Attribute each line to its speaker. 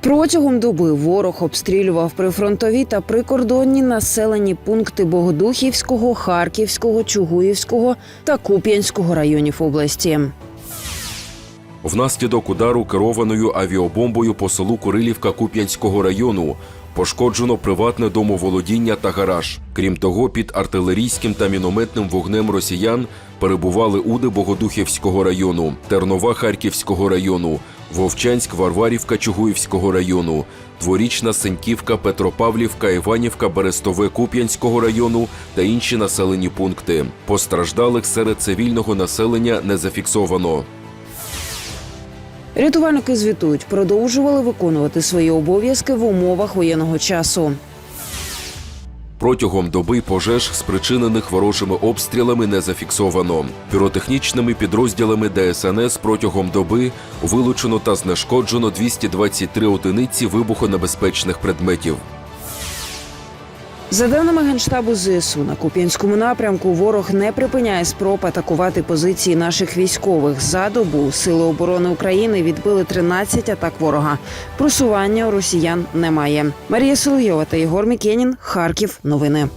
Speaker 1: Протягом доби ворог обстрілював прифронтові та прикордонні населені пункти Богодухівського, Харківського, Чугуївського та Куп'янського районів області.
Speaker 2: Внаслідок удару керованою авіабомбою по селу Курилівка Куп'янського району пошкоджено приватне домоволодіння та гараж. Крім того, під артилерійським та мінометним вогнем росіян перебували Уди Богодухівського району, Тернова Харківського району, Вовчанськ, Варварівка Чугуївського району, Дворічна Сеньківка, Петропавлівка, Іванівка, Берестове Куп'янського району та інші населені пункти. Постраждалих серед цивільного населення не зафіксовано.
Speaker 1: Рятувальники звітують, продовжували виконувати свої обов'язки в умовах воєнного часу.
Speaker 2: Протягом доби пожеж, спричинених ворожими обстрілами, не зафіксовано. Піротехнічними підрозділами ДСНС протягом доби вилучено та знешкоджено 223 одиниці вибухонебезпечних предметів.
Speaker 1: За даними генштабу ЗСУ, на Куп'янському напрямку ворог не припиняє спроб атакувати позиції наших військових. За добу сили оборони України відбили 13 атак ворога. Просування у росіян немає. Марія Соловйова та Єгор Мікенін. Харків. Новини.